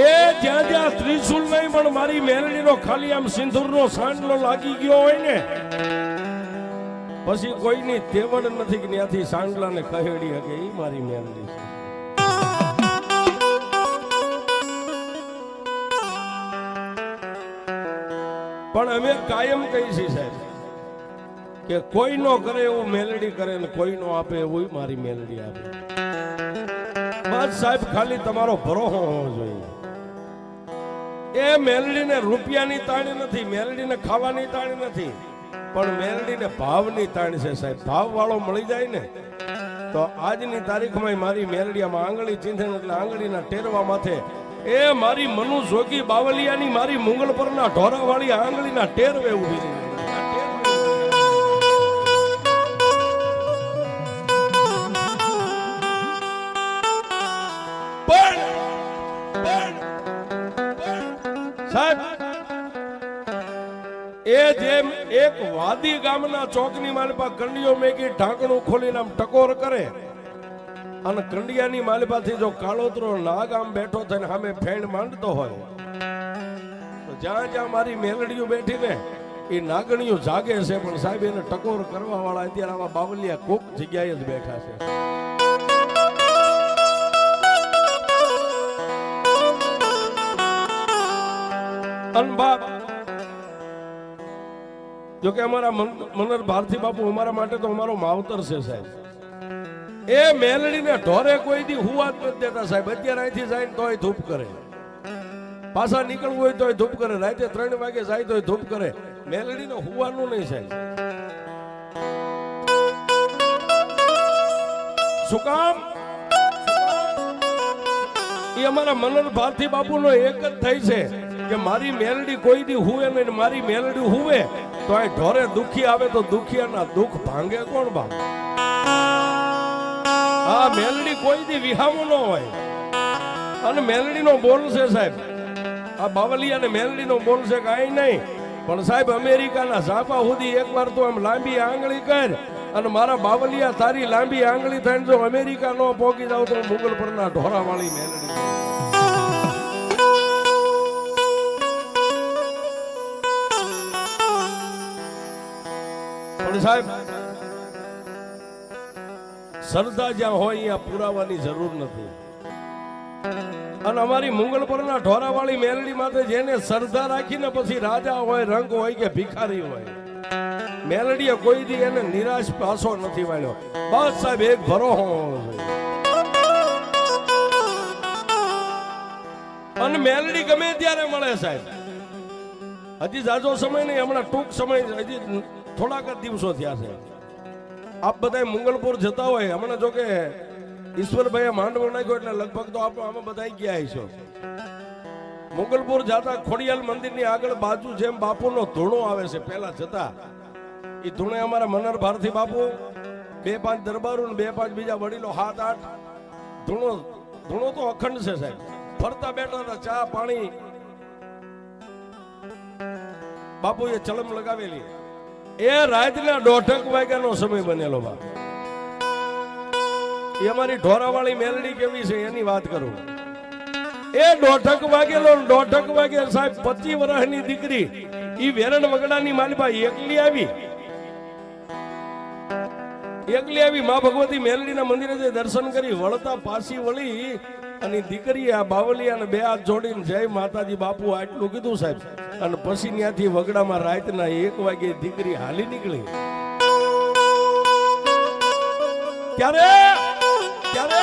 એ જ્યાં જ્યાં ત્રિશુલ નહીં, પણ મારી મેલડીનો ખાલી આમ સિંદૂરનો સાંડલો લાગી ગયો હોય ને, પછી કોઈની તેવડ નથી ત્યાંથી સાંડલાને ખહેડી શકે એ મારી મેલડી છે. પણ અમે કાયમ કહી છીએ સાહેબ કે કોઈ નો કરે એવું મેલડી કરે ને કોઈ નો આપે એવું મારી મેલડી આપે. બસ સાહેબ, ખાલી તમારો ભરોસો હોવો જોઈએ. એ મેલડીને રૂપિયાની તાણી નથી, મેલડીને ખાવાની તાણી નથી. પણ મેલડીને ભાવની તાણી છે સાહેબ. ભાવ વાળો મળી જાય ને, તો આજની તારીખમાં મારી મેલડીયામાં આંગળી ચીંધે એટલે આંગળીના ટેરવા માથે એ મારી મનુ જોગી બાવલિયાની મારી મુંગલ પરના ઢોરાવાળી આંગળીના ટેરવે ઊભી રહી. એક વાદી ગામના ચોકની માલિપા કંડિયો મેગી ઢાંકણું ખોલીને આમ ટકોર કરે. અને કંડિયાની માલિપાથી જો કાળોતરો નાગ આમ બેઠો થઈને સામે ફેણ માંડતો હોય, તો જ્યાં જ્યાં મારી મેલડીઓ બેઠી ને, એ નાગણીઓ જાગે છે, પણ સાહેબ એને ટકોર કરવા વાળા અત્યારે આવા બાવલિયા કોક જગ્યાએ જ બેઠા છે. અનબાપ જો કે અમારા મન- મનર ભારતી બાપુ અમારા માટે તો અમારો માવતર છે સાહેબ. એ મેલડીને ઢોરે કોઈ દી હુવા જ નથી દેતા સાહેબ. અત્યારે અહીંથી જાય તોય ધૂપ કરે. પાછા નીકળવું હોય તોય ધૂપ કરે. રાતે ત્રણ વાગે જાય તોય ધૂપ કરે. મેલડીને હુવાનું નહીં સાહેબ. શું કામ? એ અમારા મનર ભારતી બાપુનો એક જ થઈ છે. કે મારી મેલડી કોઈ દી હુવે નહીં મારી મેલડી હુવે તો અહીં ઢોરે દુખી આવે તો દુખિયાના દુઃખ ભાંગે કોણ બા આ મેલડી કોઈ દી વિહામો ન હોય. અને મેલડીનો બોલ છે સાહેબ. આ બાવલિયા અને મેલડીનો બોલ છે કાંઈ નહીં. પણ સાહેબ અમેરિકાના ઝાપા સુધી એકવાર તો આમ લાંબી આંગળી કર અને મારા બાવલિયા તારી લાંબી આંગળી થઈને જો અમેરિકા નો પહોંચી જાવ તો મુગલ પરના ઢોરાવાળી મેલડી. સાહેબ. સરદા જ્યાં હોય, અહીંયા પુરાવાની જરૂર નથી. અને અમારી મુંગલ પરના ઢોરાવાળી મેલડી માથે જેને શ્રદ્ધા રાખીને પછી રાજા હોય, રંગ હોય કે ભિખારી હોય મેલડીએ કોઈ દી એને નિરાશ પાસો નથી વાળ્યો બસ સાહેબ, એક ભરોહો હોવો અને મેલડી ગમે ત્યારે મળે સાહેબ. હજી જાજો સમય નહીં, હમણાં ટૂંક સમય હજી થોડાક જ દિવસો થયા છે. આપ બધા મંગલપુર જતા હોય હમણાં જો કે ઈશ્વરભાઈએ માંડવો નાખ્યો એટલે લગભગ તો આપણે આમાં બધા ગયા છો મંગલપુર જતા ખોડિયાલ મંદિરની આગળ બાજુ જેમ બાપુનો ધૂણો આવે છે, પહેલા જતા એ ધૂણે અમારા મનર ભારતી બાપુ, બે પાંચ દરબારો ને બે પાંચ બીજા વડીલો, હાથ આઠ, ધૂણો ધૂણો તો અખંડ છે સાહેબ. ફરતા બેઠા હતા, ચા, પાણી. બાપુએ ચલમ લગાવેલી. એ રાતના દોઢક વાગ્યાનો સમય બનેલો બા. એ અમારી ઢોરાવાળી મેલડી કેવી છે એની વાત કરું. એ દોઢક વાગેલો દોઢક વાગે સાહેબ પચી વર્ષની દીકરી, ઈ વેરણ વગડાની માલિબા એકલી આવી. એકલી આવી મા ભગવતી મેલડીના મંદિરે દર્શન કરી વળતા પાછી વળી અને દીકરીએ આ બાવલિયાને બે હાથ જોડીને જય માતાજી બાપુ આટલું કીધું સાહેબ. અને પછી ત્યાંથી વગડામાં રાતના એક વાગે દીકરી હાલી નીકળી. ત્યારે ત્યારે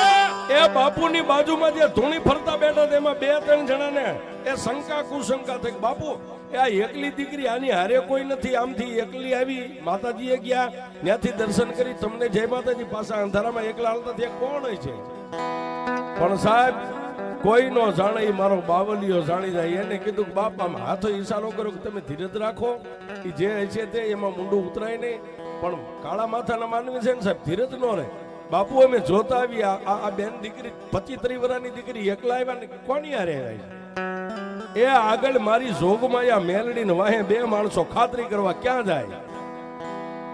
એ બાપુની બાજુમાં જે ધૂણી ફરતા બેઠા તેમાં બે ત્રણ જણાને એ શંકા કુશંકા થઈ બાપુ આ એકલી દીકરી આની હારે કોઈ નથી. આમથી એકલી આવી, માતાજીએ ગયા, ત્યાંથી દર્શન કરી. તમને જય માતાજી, પાછા અંધારામાં એકલા હાલતા ત્યાં કોણ હોય છે? પણ સાહેબ કોઈ નો જાણે મારો બાવલીઓ જાણી જાય, એને કીધું કે બાપ હાથો ઈશારો કર્યો કે તમે ધીરજ રાખો. એ જે છે તે એમાં મુંડું ઉતરાય નહીં. પણ કાળા માથાના માનવી છે ને સાહેબ, ધીરજ નો રહે. બાપુ, અમે જોતા આવી આ બેન દીકરી પચીસ ત્રીસ વર્ષની દીકરી એકલા આવ્યા ને કોની હારે આવ્યા એ આગળ મારી જોગમાં આ મેલડીને વાહે બે માણસો ખાતરી કરવા ક્યાં જાય?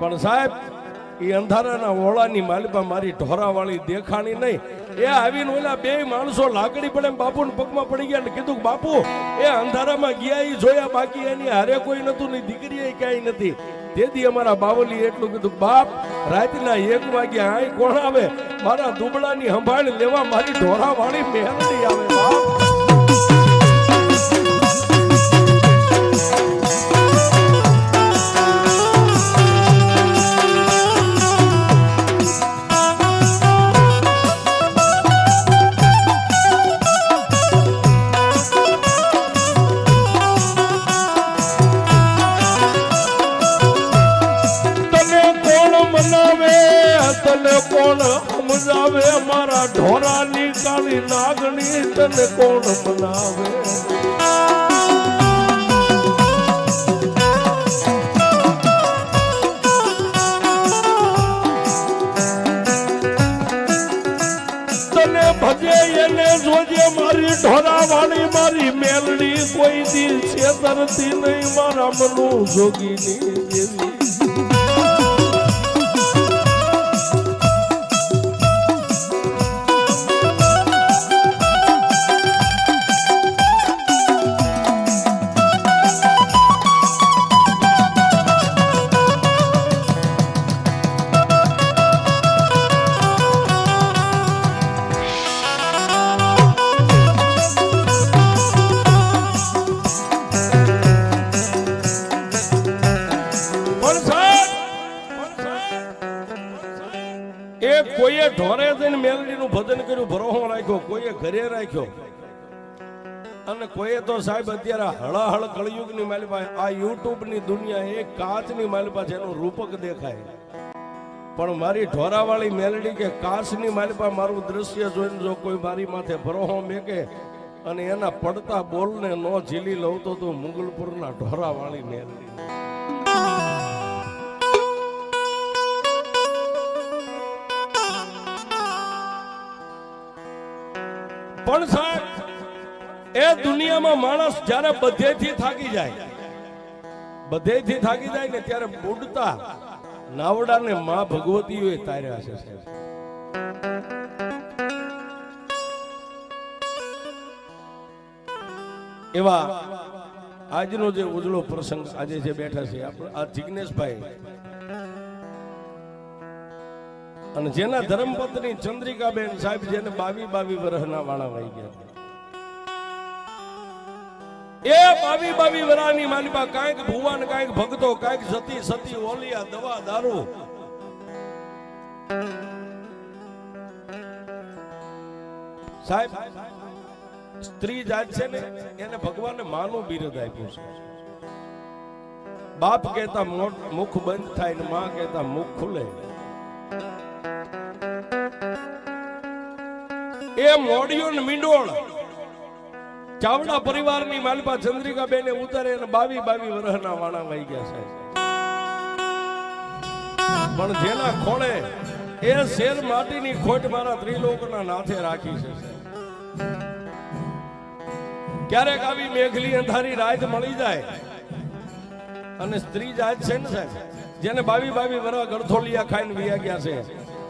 પણ સાહેબ એ અંધારાના ઓળાની માલિપા મારી ઢોરાવાળી દેખાણી નહીં. એ આવીને ઓલા બે માણસો લાકડી પડે બાપુને પગમાં પડી ગયા ને કીધું બાપુ, એ અંધારામાં ગયા એ જોયા બાકી એની હારે કોઈ નતું ની દીકરી ક્યાંય નથી. તેથી અમારા બાવલી એટલું કીધું, બાપ, રાતના એક વાગ્યા આય, કોણ આવે? મારા દુબળાની સંભાળ લેવા મારી ઢોરાવાળી મહેનત આવે, બાપ. ઢોરાની લાગણી તને કોણ બનાવે તને ભજે એને જોજે મારી ઢોરા વાળી મારી મેલડી કોઈ દિલ છેતરતી નહીં, મારા મનુ જોગીની દેવી કોઈએ ઢોરે જઈને મેલડીનું ભજન કર્યું, ભરોહો રાખ્યો, કોઈએ ઘરે રાખ્યો. અને કોઈએ તો સાહેબ અત્યારે હળાહળ કળયુગની માલિપા આ યુટ્યુબની દુનિયા એ કાચની માલિપા છે એનું રૂપક દેખાય. પણ મારી ઢોરાવાળી મેલડી કે કાચની માલિપા મારું દ્રશ્ય જોઈને જો કોઈ મારી માથે ભરોહો મેકે અને એના પડતા બોલને નો ઝીલી લઉં તો તું મુગલપુરના ઢોરાવાળી મેલડી. પણ સાહેબ, એ દુનિયામાં માણસ જ્યારે બધેથી થાકી જાય, બધેથી થાકી જાય ને ત્યારે બુડતા નાવડાને માં ભગવતીઓએ તાર્યા છે, સાહેબ. એવા આજનો જે ઉજળો પ્રસંગ આજે જે બેઠા છે આ જિજ્ઞેશભાઈ અને જેના ધર્મપત્ની ચંદ્રિકાબેન સાહેબ જેને બાવી બાવી વરહના વાળા વહી ગયા એ બાવી બાવી વરાની માલિપા કાંઈક ભુવાન, કાંઈક ભક્તો, કાંઈક સતી સતી, ઓલિયા, દવા, દારૂ. સાહેબ, સ્ત્રી જાત છે ને, એને ભગવાને માનું બિરદ આપ્યું છે. બાપ કહેતા મુખ બંધ થાય ને માં કહેતા મુખ ખુલે. એ મોડિયો મીંડોળ. ચાવડા પરિવારની માલપા ચંદ્રિકા બેને ઉતારે અને બાવી બાવી વરહના વાણા વહી ગયા છે. પણ જેના ખોળે એ શેર માટીની ખોટ મારા ત્રિલોકના નાથે રાખી છે. ક્યારેક આવી મેઘલી અંધારી રાત મળી જાય અને સ્ત્રી જાત છે ને સાહેબ? જેને બાવી બાવી વરવા ગળથોલિયા ખાઈને વિયા ગયા છે.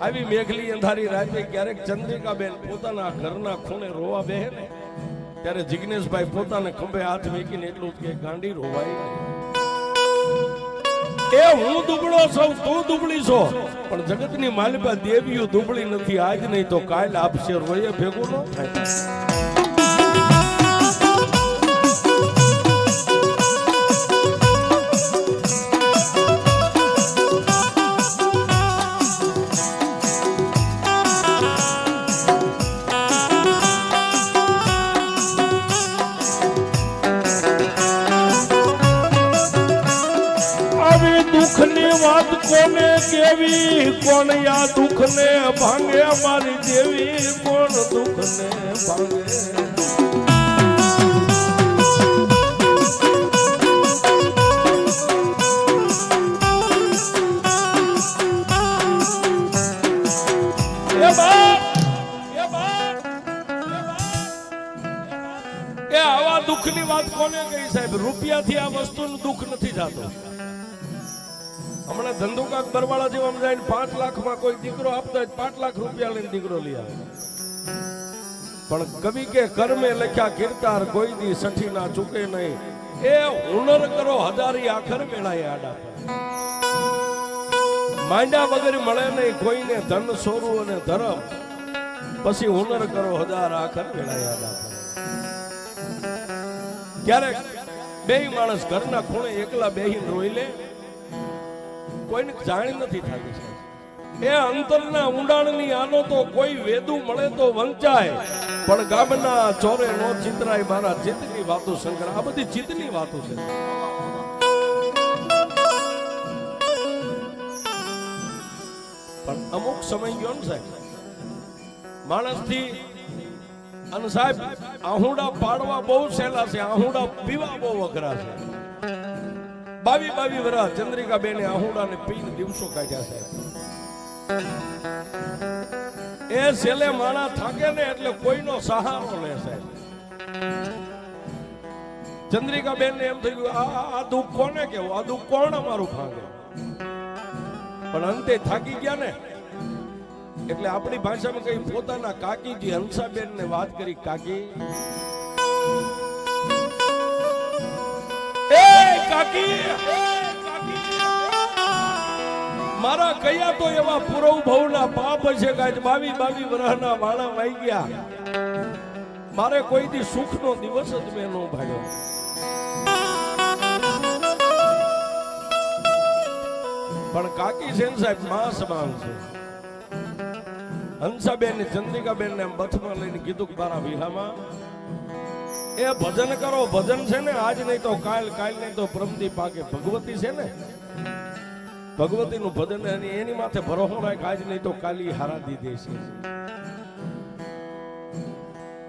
આવી મેઘલી અંધારી રાતે ક્યારેક ચંદ્રિકાબેન પોતાના ઘરના ખૂણે રોવા બેહે ને, ત્યારે જિગ્નેશભાઈ પોતાને ખંભે હાથ મેકીને એટલું જ કે ગાંડી રોવાય એ હું દુબળો છું, તું દુબળી છો. પણ જગતની માલિકા દેવીઓ દુબળી નથી, આજ નહીં તો કાલ આપશે, રોયે ભેગું ન થાય. કોણ યા દુઃખને ભાંગે મારી દેવી કોણ દુઃખને ભાંગે? હમણાં ધંધુકાક બરવાળા જેવા જાય પાંચ લાખમાં કોઈ દીકરો આપતા પાંચ લાખ રૂપિયા લઈને દીકરો લઈ આવે. પણ કવિ કે કર્મે લખ્યા કીર્તાર કોઈ દી સઠી ના ચૂકે નહીં. એ હુનર કરો હજારી આખર વેળાએ આડા માંડા વગર મળે નહીં કોઈને ધન સોરું અને ધર્મ. પછી હુનર કરો હજાર આખર વેળાએ આડા ક્યારેક બે માણસ ઘરના ખૂણે એકલા બેહીને રોઈ લે કોઈને જાણ નથી થતી એ અંતરના ઊંડાણની આનો તો કોઈ વેદું મળે તો વંચાય. પણ ગામના ચોરે નો ચિતરાય મારા ચિત્તની વાતો શંકર, આ બધી ચિત્તની વાતો છે. પણ અમુક સમય ગયો ને સાહેબ, માણસથી, અને સાહેબ, આહુડા પાડવા બહુ સહેલા છે, આહુડા પીવા બહુ અઘરા છે. બાવી બાવી વરા ચંદ્રિકા બેને આહુડા ને પીને દિવસો કાઢ્યા છે. એ છેલ્લે માણા થાકે ને એટલે કોઈનો સહારો લે છે. ચંદ્રિકા બેન ને એમ થયું, આ, આ- દુઃખ કોને કેવું આ દુઃખ કોણ અમારું ભાગે? પણ અંતે થાકી ગયા ને. એટલે આપણી ભાષામાં કઈ પોતાના કાકીજી હંસાબેન ને વાત કરી, કાકી મારા કયા તો એવા પૂરવ ભવના પાપ છે બાવી બાવી વરહના ગયા. મારે કોઈ દી સુખનો દિવસ જ મેં નો ભાગ્યો. પણ કાકી સેન સાહેબ માસ સમાન છે. હંસાબેન ને ચંદ્રિકાબેન ને બથમાં લઈને કીધું મારા વિહામાં એ ભજન કરો, ભજન છે ને? આજ નહીં તો કાલ કાલ નહીં તો પ્રમદી પાકે. ભગવતી છે ને? ભગવતી નું ભજન એની માથે ભરોસો રાખ આજ નહીં તો કાલી હારા દી દેશે.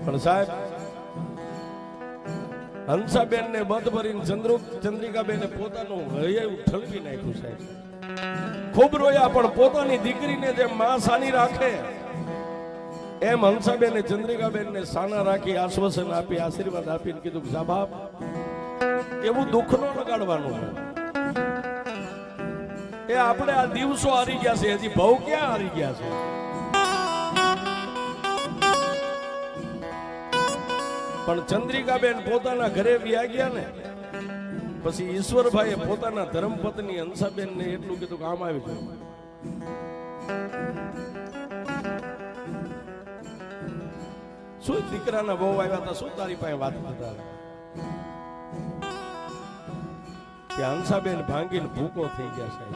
પણ સાહેબ હંસાબેન ને મત ભરીને ચંદ્રુ, ચંદ્રિકાબેન પોતાનું હૃદય ઠલવી નાખ્યું સાહેબ. ખૂબ રોયા, પણ પોતાની દીકરીને જેમ માં સાની રાખે એમ હંસાબેન ને ચંદ્રિકાબેન ને સાના રાખી આશ્વાસન આપી, આશીર્વાદ આપીને કીધું કે જા એવું દુઃખ નો લગાડવાનું. એ આપણે આ દિવસો હારી ગયા છે, હજી બહુ ક્યાં હારી ગયા છે? પણ ચંદ્રિકાબેન પોતાના ઘરે વ્યા ગયા ને, પછી ઈશ્વરભાઈએ પોતાના ધર્મપત્ની હંસાબેન ને એટલું કીધું કે આમ આવી જાઓ. શું દીકરાના બહુ આવ્યા હતા? શું તારી પાસે વાત કરતા કે હંસાબેન ભાંગીને ભૂકો થઈ ગયા સાહેબ.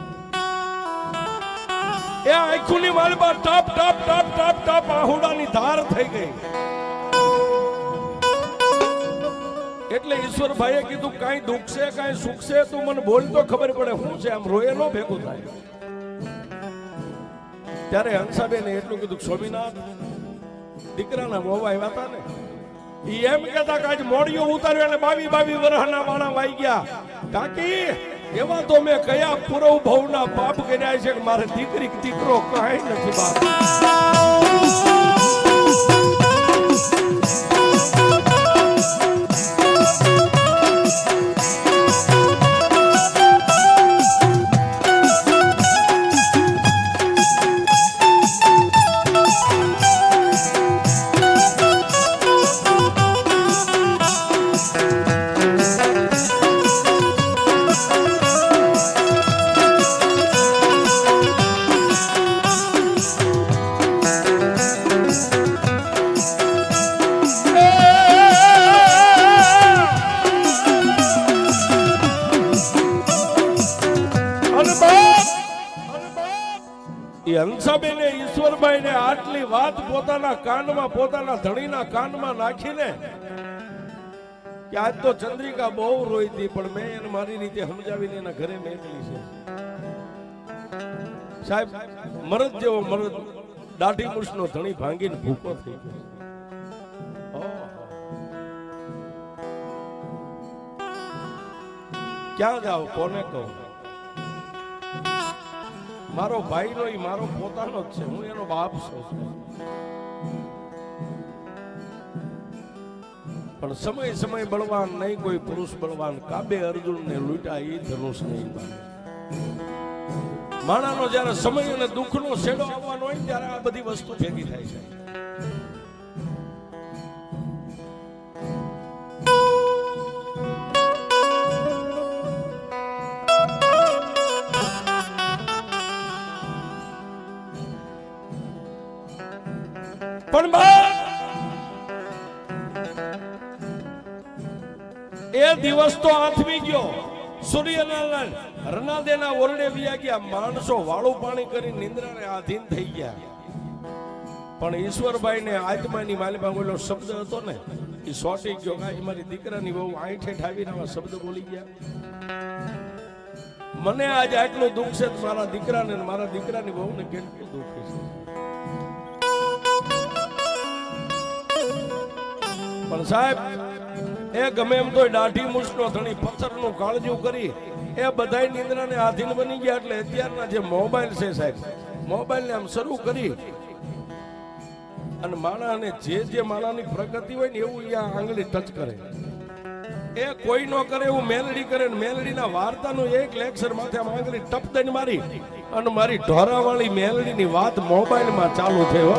એ આંખોની માલમાં ટપ ટપ ટપ ટપ ટપ આહુડાની ધાર થઈ ગઈ. એટલે ઈશ્વરભાઈએ કીધું, કાંઈ દુખશે, કાંઈ સુખશે, તું મને બોલ તો ખબર પડે શું છે. આમ રોયે નો ભેગું થાય. ત્યારે હંસાબેને એટલું કીધું, સ્વામિનાથ દીકરાના મોવા આવ્યા હતા ને? ઈ એમ કહેતા કે આજ મોડિયો ઉતાર્યો અને બાવી બાવી વરહના વાણા વાઈ ગયા. કાકી, એવા તો મેં કયા પૂરવ ભવના પાપ કર્યા છે કે મારે દીકરી દીકરો કાંઈ નથી બાપ બાપ! ઈશ્વરભાઈને આટલી વાત પોતાના કાનમાં, પોતાના ધણીના કાનમાં નાખીને કે આજ તો ચંદ્રિકા બહુ રોઈ હતી પણ મેં એને મારી રીતે સમજાવીને એના ઘરે મેકલી છે. સાહેબ, મરદ જેવો મરદ, દાઢી મૂછનો ધણી ભાંગીને ભૂકો થઈ ગયો. ક્યાં જાવ કોને કહું? મારો ભાઈ નો મારો પોતાનો જ છે. હું એનો બાપ છું. પણ સમય સમય બળવાન નહીં, કોઈ પુરુષ બળવાન. કાબે અર્જુન ને લૂંટા એ ધનુષ નહીં માણાનો જ્યારે સમય અને દુઃખનો શેડો આવવાનો હોય ત્યારે આ બધી વસ્તુ ભેગી થાય છે. દિવસ તો આથમી ગયો. સૂર્યનારાયણ રનાદેના ઓરડે વ્યા ગયા. માણસો વાળું પાણી કરી નિંદ્રાને આધીન થઈ ગયા. પણ ઈશ્વરભાઈ ને આત્માની માલિકા બોલો શબ્દ હતો ને એ સોટી ગયો. કાંઈ મારી દીકરાની બહુ આઠે ઠાવીને આવા શબ્દ બોલી ગયા. મને આજ આટલું દુઃખ છે મારા દીકરાને મારા દીકરાની બહુને કેટલું દુઃખ છે? પણ સાહેબ એ ગમે એમ તો દાઢી મૂછનો ધણી પથ્થરનું કાળજું કરી એ બધાય નિંદ્રાને આધીન બની ગયા એટલે અત્યારના જે મોબાઈલ છે સાહેબ, મોબાઈલને આમ શરૂ કરી અને માણાને જે જે માણાની પ્રગતિ હોય ને એવું અહીંયા આંગળી ટચ કરે. એ કોઈ ન કરે એવું મેલડી કરે ને મેલડીના વાર્તાનું એક લેક્ચર માથે આમ આંગળી ટપ દઈને મારી અને મારી ઢોરાવાળી મેલડીની વાત મોબાઈલમાં ચાલુ થઈ હો.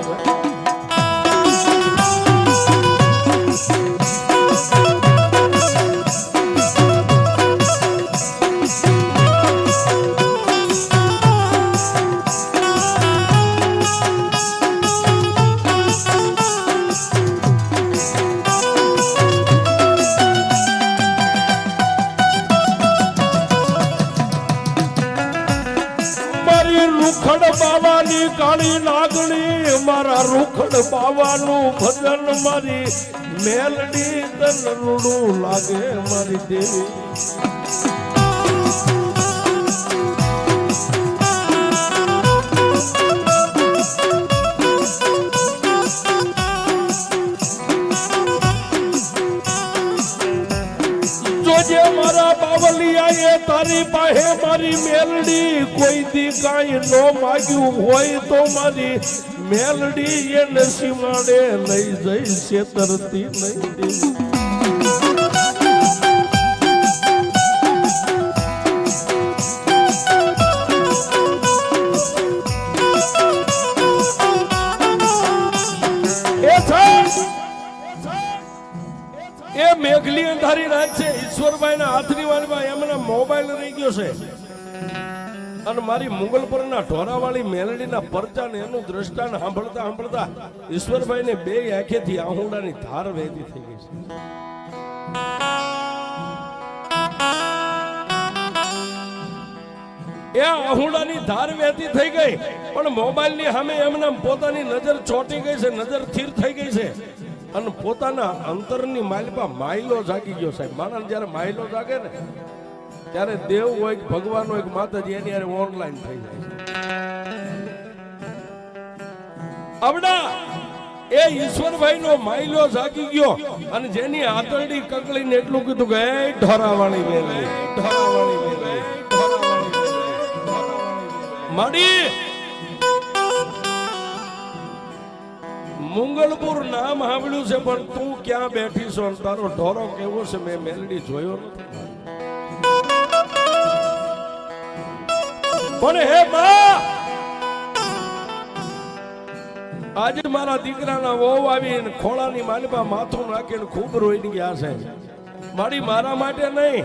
બાવાનું ભજન મારી મેલડી તન રૂડું લાગે મારી દેવી. જોજે મારા બાવલિયા એ તારી પાસે મારી મેલડી, કોઈ દી કાંઈ ન માગ્યું હોય તો મારી મેલડી એને સીમાડે લઈ જઈ છેતરતી લઈ. દે એ મેઘલી અંધારી રાત છે ઈશ્વરભાઈ ના હાથની વાળમાં એમના મોબાઈલ રહી ગયો છે. અને મારી મુગલપુરના ઢોરાવાળી મેલડીના પરચાને એનું દ્રષ્ટાંત સાંભળતા સાંભળતા ઈશ્વરભાઈને બે આંખેથી આહુડાની ધાર વહેતી થઈ ગઈ છે. એ આહુડાની ધાર વહેતી થઈ ગઈ, પણ મોબાઈલની સામે એમને પોતાની નજર ચોંટી ગઈ છે, નજર સ્થિર થઈ ગઈ છે. અને પોતાના અંતરની માઇલમાં માઇલો જાગી ગયો સાહેબ. માણસ જ્યારે માયલો જાગે ને ત્યારે દેવ હોય કે ભગવાન હોય કે માતાજી, એની હારે ઓનલાઈન થઈ જાય અબડા, એ ઈશ્વરભાઈ નો માયલો જાગી ગયો અને જેની આતરડી કકળીને એટલું કીધું કે, એ ઢોરાવાણી મેલી ઢોરાવાણી મેલી. માડી મુંગલપુર નામ સાંભળ્યું છે, પણ તું ક્યાં બેઠી છો? તારો ઢોરો કેવો છે? મેં મેલડી જોયો નથી. પણ હે માં આજે મારા દીકરાના વહુ આવીને ખોળાની માલિપા માથું નાખીને ખૂબ રોઈ ગયા છે. મારી મારા માટે નહીં,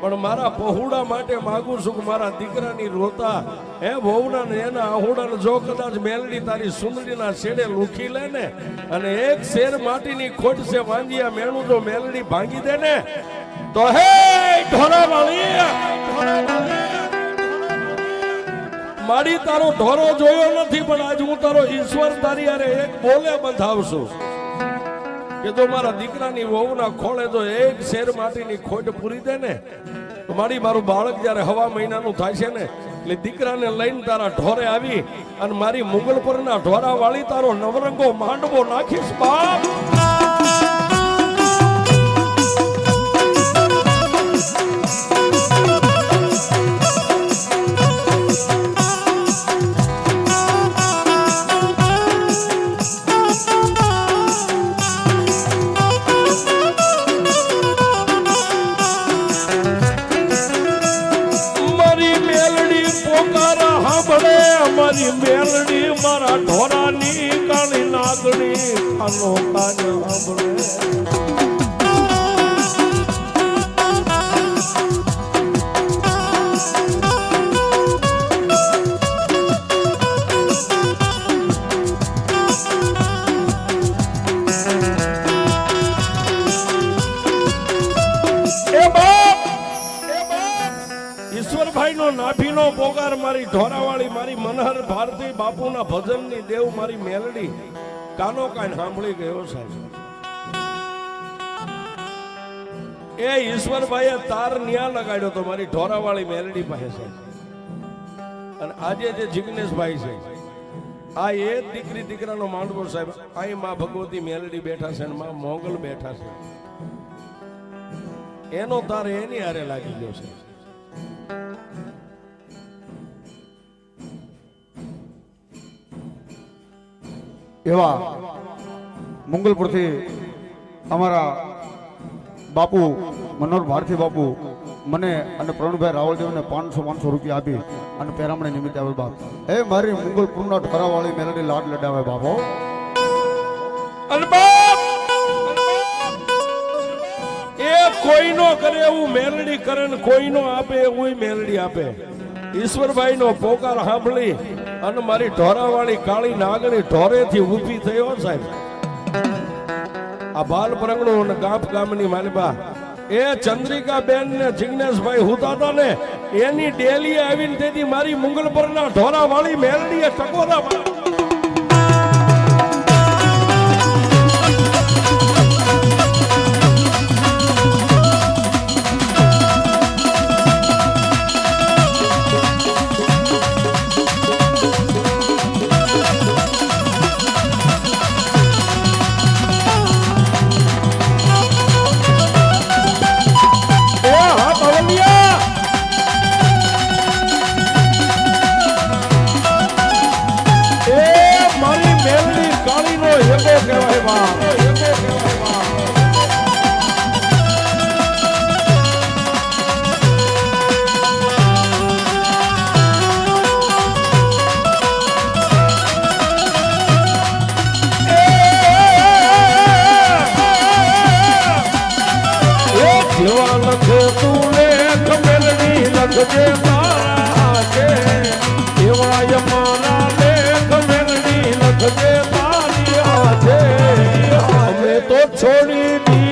પણ મારા પહોળા માટે માગું છું કે મારા દીકરાની રોતા હે વહુના ને એના આહુડા જો કદાચ મેલડી તારી સુંદરીના શેડે લૂખી લે ને અને એક શેર માટીની ખોટ છે વાંજિયા મેણું જો મેલડી ભાંગી દે ને, તો હે ઢોરાવાળી મારી તારો ઢોરો જોયો નથી, પણ આજ હું તારો ઈશ્વર તારી અરે એક બોલે બંધાવશું. કે જો મારા દીકરાની વહુના ખોળે તો એક શેર માટીની ખોટ પૂરી દે ને, તો મારી મારું બાળક જ્યારે હવા મહિનાનું થાય છે ને, એટલે દીકરાને લઈને તારા ઢોરે આવી અને મારી મુગલ પરના ઢોરા વાળી તારો નવરંગો માંડવો નાખીશ, બાપ! નાગણી કાનો કાન સાંભળે એ બાપ એ બાપ ઈશ્વરભાઈ નો નાભીનો પોગાર મારી ઢોરાવાળી મારી મનહર, ભારતી બાપુના ભજનની દેવ, મારી મેલડી. કાનો કાન સાંભળી ગયો સાહેબ. એ ઈશ્વરભાઈએ તાર ન્યા લગાડ્યો તો મારી ઢોરાવાળી મેલડી પાસે સાહેબ. અને આજે જે જિગ્નેશભાઈ છે, આ એ દીકરી દીકરાનો માંડવો સાહેબ અહીં માં ભગવતી મેલડી બેઠા છે અને માં મોગલ બેઠા છે. એનો તાર એની હારે લાગી ગયો છે. એવા મંગલપુરથી અમારા બાપુ, મનોહર ભારતી બાપુ, મને અને પ્રવીણભાઈ રાવળદેવને પાંચસો પાંચસો રૂપિયા આપી અને પેરામણી નિમિત્તે આવે બાપ. એ મારી મંગલપુરના ઠરાવાળી મેલડી લાડ લડાવે બાપો એ કોઈનો કરે એવું મેલડી કરે ને કોઈનો આપે એવું મેલડી આપે. ઈશ્વરભાઈ નો પોકાર સાંભળી અને મારી ઢોરાવાળી કાળી નાગણી ઢોરેથી ઊભી થયો સાહેબ. આ બાલ પ્રગણો અને ગામ ગામની માલિબા. એ ચંદ્રિકા બેન ને જિગ્નેશભાઈ હુતા ને એની ડેલી આવીને તેથી મારી મુંગલપરના ઢોરાવાળી મેલડીએ ટકોરા છોડી દીધું